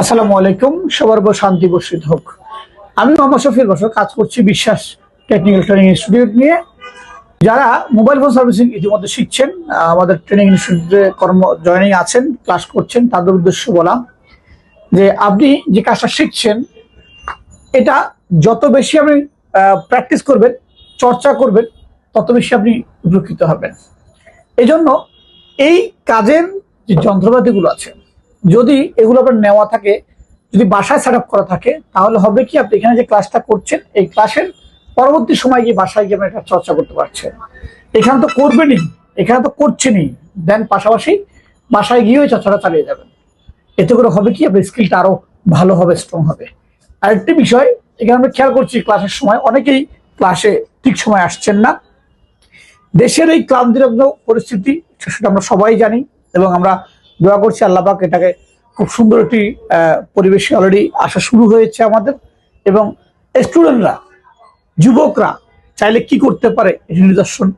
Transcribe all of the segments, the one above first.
আসসালামু আলাইকুম, সবার শান্তি বর্ষিত হোক। আমি মোহাম্মদ শফির বছর কাজ করছি বিশ্বাস টেকনিক্যাল ট্রেনিং ইনস্টিটিউট নিয়ে। যারা মোবাইল ফোন সার্ভিসিং ইতিমধ্যে শিখছেন আমাদের ট্রেনিং ইনস্টিটিউটে কর্ম, জয়েনিং আছেন, ক্লাস করছেন, তাদের উদ্দেশ্য বলা যে আপনি যে কাজটা শিখছেন, এটা যত বেশি আপনি প্র্যাকটিস করবেন, চর্চা করবেন, তত বেশি আপনি উপকৃত হবেন। এই জন্য এই কাজের যে যন্ত্রপাতিগুলো আছে যদি এগুলো আপনার নেওয়া থাকে, যদি বাসায় সেট করা থাকে, তাহলে হবে কি আপনি এখানে যে ক্লাসটা করছেন, এই ক্লাসের পরবর্তী সময় গিয়ে বাসায় গিয়ে আপনি এটা চর্চা করতে পারছেন। এখানে তো করবেনই, এখানে তো করছেনই। দেন পাশাপাশি বাসায় গিয়ে ওই চর্চাটা চালিয়ে যাবেন। এতে করে হবে কি আপনার স্কিলটা আরও ভালো হবে স্ট্রং হবে। আরেকটি বিষয়, এখানে আমরা খেয়াল করছি ক্লাসের সময়, অনেকেই ক্লাসে ঠিক সময় আসছেন না। দেশের এই ক্লান্তিরগ্ন পরিস্থিতি, সেটা আমরা সবাই জানি এবং আমরা দোয়া করছি আল্লাপাক এটাকে খুব সুন্দর একটি পরিবেশে অলরেডি আসা শুরু হয়েছে আমাদের। এবং স্টুডেন্টরা যুবকরা চাইলে কি করতে পারে এটি নিদর্শন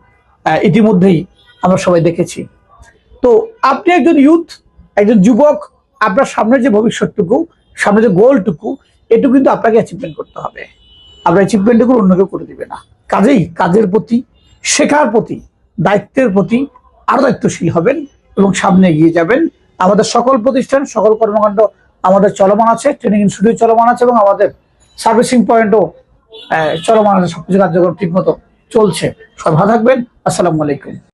ইতিমধ্যেই আমরা সবাই দেখেছি। তো আপনি একজন ইউথ একজন যুবক, আপনার সামনের যে ভবিষ্যৎটুকু, সামনে যে গোলটুকু এটুকু কিন্তু আপনাকে অ্যাচিভমেন্ট করতে হবে। আপনার অ্যাচিভমেন্টটুকু অন্য কেউ করে দিবে না। কাজেই কাজের প্রতি, শেখার প্রতি, দায়িত্বের প্রতি আরও দায়িত্বশীল হবেন। এবং সামনে এগিয়ে যাবেন। আমাদের সকল প্রতিষ্ঠান, সকল কর্মকাণ্ড আমাদের চলমান আছে ট্রেনিং ইনস্টিটিউট চলমান আছে এবং আমাদের সার্ভিসিং পয়েন্টও চলমান আছে। সবকিছু কার্যক্রম ঠিক মতো চলছে। সবাই থাকবেন। আসসালামু আলাইকুম।